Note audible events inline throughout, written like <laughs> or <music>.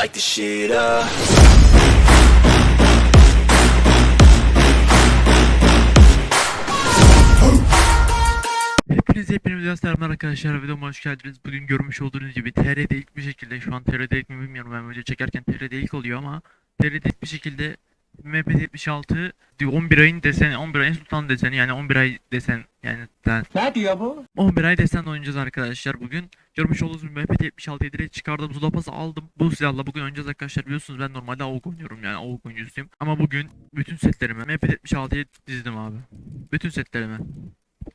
light the shit up. Hepinize hepinize selamlar arkadaşlar videoma hoş geldiniz. Bugün görmüş olduğunuz gibi TR'de ilk bir şekilde şu an TR'de ilk mi bilmiyorum ben video çekerken TR'de ilk oluyor ama TR'de ilk bir şekilde MP76 11 ayın deseni 11 ayın sultan deseni yani 11 ay desen yani Ne diyor bu? 11 ay desen oynayacağız arkadaşlar bugün. Görmüş olduğunuz gibi MP76'yı direkt çıkardım. Zulapası aldım. Bu silahla bugün oynayacağız arkadaşlar. Biliyorsunuz ben normalde AUG oynuyorum yani AUG oyuncusuyum. Ama bugün bütün setlerimi MP76'ya dizdim abi. Bütün setlerimi.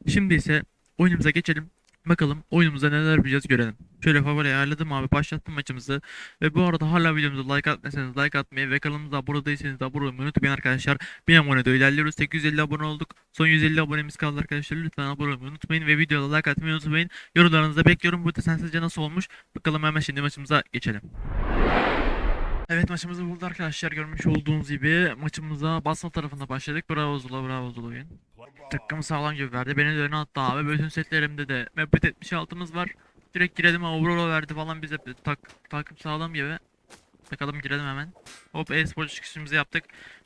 Şimdi ise oyunumuza geçelim. Bakalım oyunumuza neler yapacağız görelim. Şöyle favori ayarladım abi başlattım maçımızı. Ve bu arada hala videomuza like atmasanız like atmayı ve kanalımıza abone değilseniz de abone olmayı unutmayın arkadaşlar. 1000 abonede ilerliyoruz. 850 abone olduk. Son 150 abonemiz kaldı arkadaşlar. Lütfen abone olmayı unutmayın ve videoda like atmayı unutmayın. Yorumlarınızı bekliyorum. Bu desen sizce nasıl olmuş? Bakalım hemen şimdi maçımıza geçelim. Evet maçımızı buldu arkadaşlar. Görmüş olduğunuz gibi maçımıza basma tarafında başladık. Bravo Zula, bravo Zula oyun. Takım sağlam gibi verdi. Beni de öne attı abi. Bütün setlerimde de Mehmet 76'mız var. Direkt girelim Aurora verdi falan bize tak, takım sağlam gibi. Bakalım girelim hemen. Hop e-spor çıkışımızı yaptık.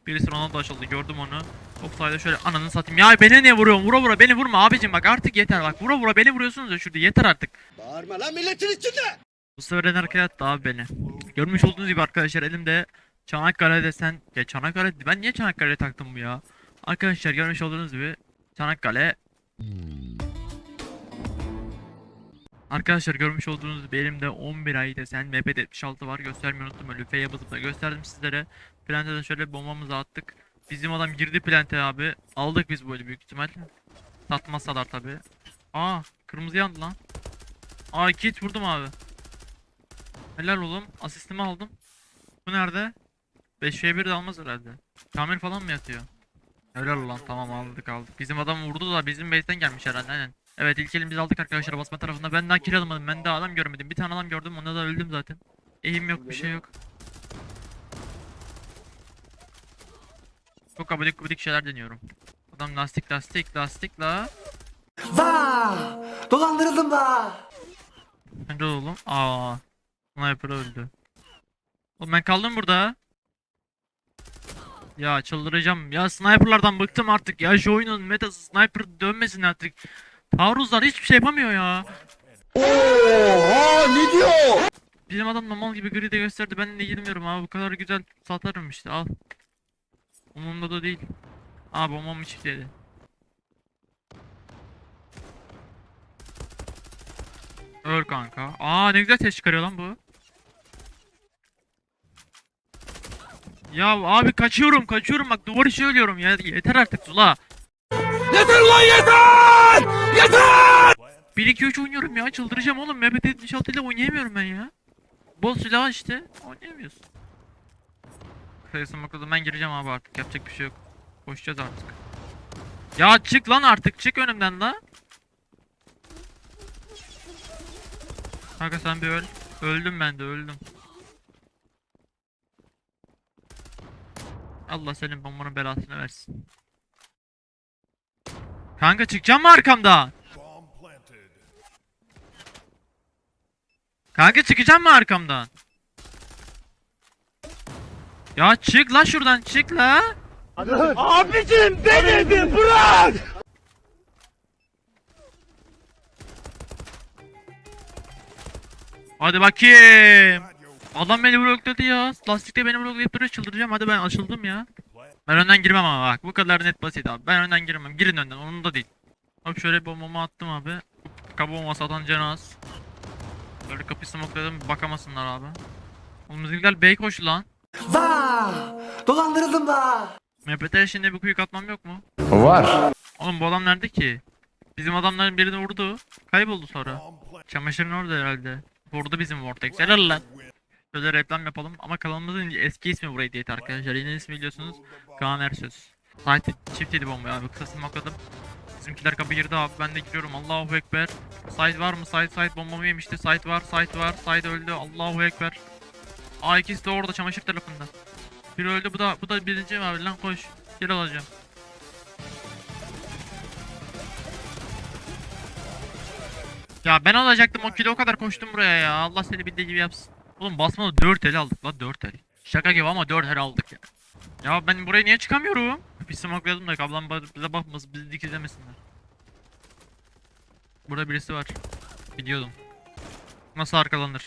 Birisi Ronaldo açıldı gördüm onu. Hop sayda şöyle ananı satayım. Ya beni niye vuruyorsun? Vura vura beni vurma abicim bak artık yeter bak. Vura vura beni vuruyorsunuz ya şurada yeter artık. Bağırma lan milletin içinde. Bu sefer en arkaya attı abi beni. Görmüş olduğunuz gibi arkadaşlar elimde Çanakkale desen ya Çanakkale ben niye Çanakkale taktım bu ya? Arkadaşlar görmüş olduğunuz gibi Çanakkale Arkadaşlar görmüş olduğunuz gibi elimde 11 ay desen MP 76 var göstermeyi unuttum öyle F'ye basıp da gösterdim sizlere. Plantadan şöyle bombamızı attık. Bizim adam girdi plante abi. Aldık biz böyle büyük ihtimal. Satmazsalar tabi. Aa kırmızı yandı lan. Aa kit vurdum abi. Helal oğlum. Asistimi aldım. Bu nerede? 5v1 de almaz herhalde. Kamil falan mı yatıyor? Helal ulan tamam aldık aldık. Bizim adam vurdu da bizim base'den gelmiş herhalde aynen. Evet ilk elimizi aldık arkadaşlar basma tarafında. Ben daha kill alamadım. Ben daha adam görmedim. Bir tane adam gördüm. Onda da öldüm zaten. Eğim yok bir şey yok. Çok abidik gubidik şeyler deniyorum. Adam lastik lastik lastik la. Vaa! Dolandırıldım da. Önce oğlum. Aa. Sniper öldü. Oğlum ben kaldım burada. Ya çıldıracağım. Ya sniperlardan bıktım artık. Ya şu oyunun metası sniper dönmesin artık. Taarruzlar hiçbir şey yapamıyor ya. Oha ne diyor? Bizim adam normal gibi gri de gösterdi. Ben de girmiyorum abi. Bu kadar güzel satarım işte. Al. Umurumda da değil. Abi bombamı çiftledi. Öl kanka. Aa ne güzel ses çıkarıyor lan bu. Ya abi kaçıyorum kaçıyorum bak duvar içi ölüyorum ya yeter artık Zula. Yeter lan yeter! Yeter! 1 2 3 oynuyorum ya çıldıracağım oğlum Mehmet 76 ile oynayamıyorum ben ya. Bol silah işte oynayamıyorsun. Sayısın bakalım ben gireceğim abi artık yapacak bir şey yok. Koşacağız artık. Ya çık lan artık çık önümden la. Kanka sen bir öl. Öldüm ben de öldüm. Allah senin bombanın belasını versin. Kanka çıkacağım mı arkamdan? Kanka çıkacağım mı arkamdan? Ya çık la şuradan çık la. Abicim denedi bırak! Hadi bakayım. Adam beni blokladı ya. Lastikte beni bloklayıp duruyor çıldıracağım. Hadi ben açıldım ya. Ben önden girmem ama bak bu kadar net basit abi. Ben önden girmem. Girin önden onun da değil. Hop şöyle bombamı attım abi. Kaba bombası atan Cenaz. Böyle kapıyı smokeladım bakamasınlar abi. Oğlum bizimkiler bey koştu lan. Vaa! Dolandırıldım da. MPT şimdi bir kuyuk atmam yok mu? Var. Oğlum bu adam nerede ki? Bizim adamların birini vurdu. Kayboldu sonra. Çamaşırın orada herhalde. Vurdu bizim Vortex. Helal lan. Şöyle reklam yapalım ama kanalımızın eski ismi burayı diyet arkadaşlar. Yeni ismi biliyorsunuz. Kaan Ersöz. Site çift yedi bomba abi. Kısa smokladım. Bizimkiler kapı girdi abi. Ben de giriyorum. Allahu Ekber. Site var mı? Site site bombamı yemişti. Site var. Site var. Site öldü. Allahu Ekber. Aa ikisi de orada çamaşır tarafında. Biri öldü. Bu da bu da birinci abi. Lan koş. Geri alacağım. Ya ben alacaktım o kilo o kadar koştum buraya ya. Allah seni bildiği gibi yapsın. Oğlum basmadı 4 el aldık lan 4 el. Şaka gibi ama 4 el aldık ya. Ya ben buraya niye çıkamıyorum? Bir smokladım da ablam bize bakmasın bizi dikizlemesinler. Burada birisi var. Biliyordum. Nasıl arkalanır?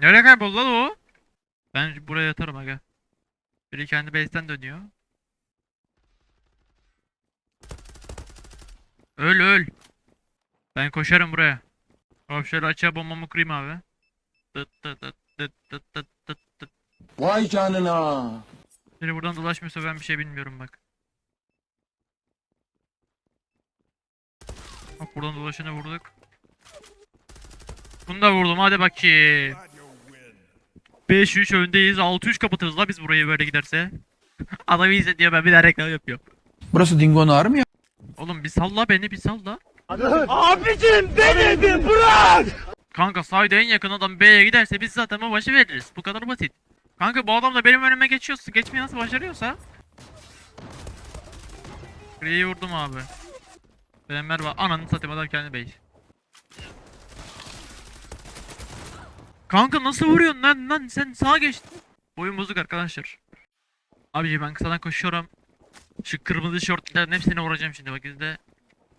Nereye kayboldu lan o? Ben buraya yatarım aga. Biri kendi base'ten dönüyor. Öl öl. Ben koşarım buraya. Hop şöyle açığa bombamı kırayım abi. Tıt tıt tıt tıt tıt tıt tıt tıt. Vay canına. Biri buradan dolaşmıyorsa ben bir şey bilmiyorum bak. Bak buradan dolaşanı vurduk. Bunu da vurdum hadi bakayım. 5-3 öndeyiz. 6-3 kapatırız la biz burayı böyle giderse. <laughs> Adam iyi diyor ben bir daha reklam yapıyorum. Burası Dingo'nun ağrı mı ya? Oğlum bir salla beni bir salla. Abicim denedim bırak. Kanka sayda en yakın adam B'ye giderse biz zaten o başı veririz. Bu kadar basit. Kanka bu adam da benim önüme geçiyorsa, geçmeyi nasıl başarıyorsa. Gri'yi vurdum abi. Benim merhaba ananı satayım adam kendi bey. Kanka nasıl vuruyorsun lan lan sen sağa geçtin. Boyun bozuk arkadaşlar. Abici ben kısadan koşuyorum. Şu kırmızı şortların hepsini vuracağım şimdi bak izle.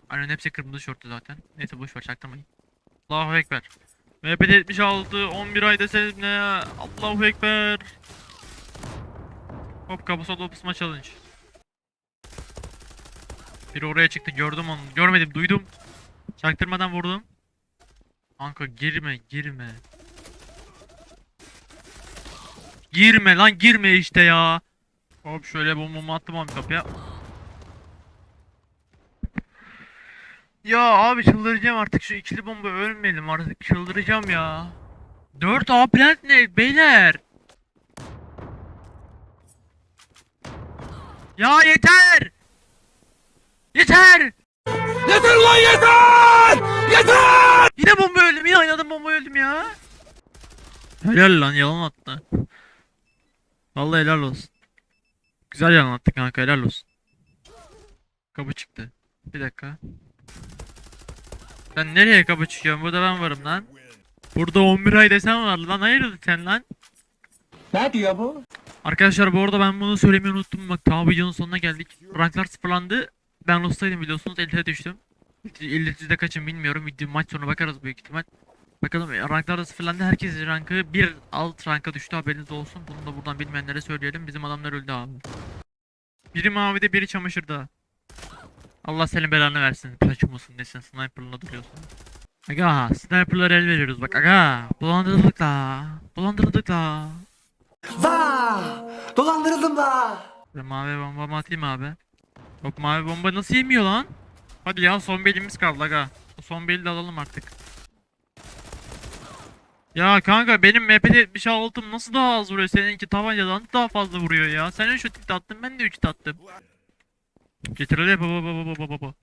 Aynen hepsi kırmızı şortlu zaten. Neyse boş ver çaktırmayın. Allahu Ekber. MPT 76 11 ay deseniz ne ya? Allahu Ekber. Hop kapısı dolapısma challenge. Biri oraya çıktı gördüm onu. Görmedim duydum. Çaktırmadan vurdum. Kanka girme girme. Girme lan girme işte ya. Hop şöyle bombamı attım abi kapıya. Ya abi çıldıracağım artık şu ikili bomba ölmeyelim artık çıldıracağım ya. 4 A plant ne beyler? Ya yeter! Yeter! Yeter lan yeter. Yeter. Yine bomba öldüm yine oynadım bomba öldüm ya. Helal lan yalan attı. Vallahi helal olsun. Güzel yalan attı kanka helal olsun. Kapı çıktı. Bir dakika. Ben nereye kapı çıkıyorum? Burada ben varım lan. Burada 11 ay desen var lan. Hayırdır sen lan? Ne diyor bu? Arkadaşlar bu arada ben bunu söylemeyi unuttum. Bak ta videonun sonuna geldik. Ranklar sıfırlandı. Ben Lost'taydım biliyorsunuz. 50'ye düştüm. 50'de kaçım bilmiyorum. Video maç sonu bakarız büyük ihtimal. Bakalım e, ranklar da sıfırlandı. Herkes rankı bir alt ranka düştü. Haberiniz olsun. Bunu da buradan bilmeyenlere söyleyelim. Bizim adamlar öldü abi. Biri mavide biri çamaşırda. Allah senin belanı versin. Kaçım olsun desin. Sniper'la duruyorsun. Aga sniper'lara el veriyoruz bak aga. Bulandırıldık la. Bulandırıldık la. Vah. Dolandırıldım da. Ben mavi bomba atayım abi. Yok mavi bomba nasıl yemiyor lan? Hadi ya son belimiz kaldı aga. O son beli de alalım artık. Ya kanka benim MPT 76'm nasıl daha az vuruyor? Seninki tabancadan daha fazla vuruyor ya. Sen 3 hit attın ben de 3 hit attım. Getir hadi baba baba baba baba.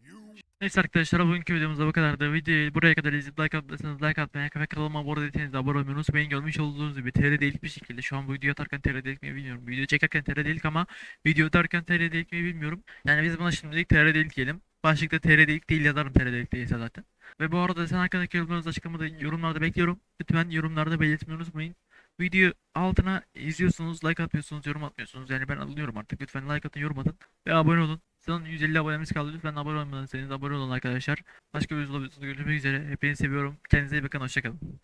Neyse arkadaşlar bugünkü videomuzda bu kadardı. Videoyu buraya kadar izleyip like atmadıysanız like atmayı ve kanalıma abone değilseniz de abone olmayı unutmayın. Görmüş olduğunuz gibi TR delik bir şekilde şu an bu videoyu atarken TR delik mi bilmiyorum. Video çekerken TR delik ama video atarken TR delik mi bilmiyorum. Yani biz buna şimdilik TR delik diyelim. Başlıkta TR delik değil yazarım TR delik değilse zaten. Ve bu arada sen hakkındaki yorumlarınızı açıklamada yorumlarda bekliyorum. Lütfen yorumlarda belirtmeyi unutmayın. Video altına izliyorsunuz, like atmıyorsunuz, yorum atmıyorsunuz. Yani ben alıyorum artık. Lütfen like atın, yorum atın ve abone olun. Son 150 abonemiz kaldı. Lütfen abone olmadıysanız abone olun arkadaşlar. Başka bir videoda görüşmek üzere. Hepinizi seviyorum. Kendinize iyi bakın. Hoşçakalın.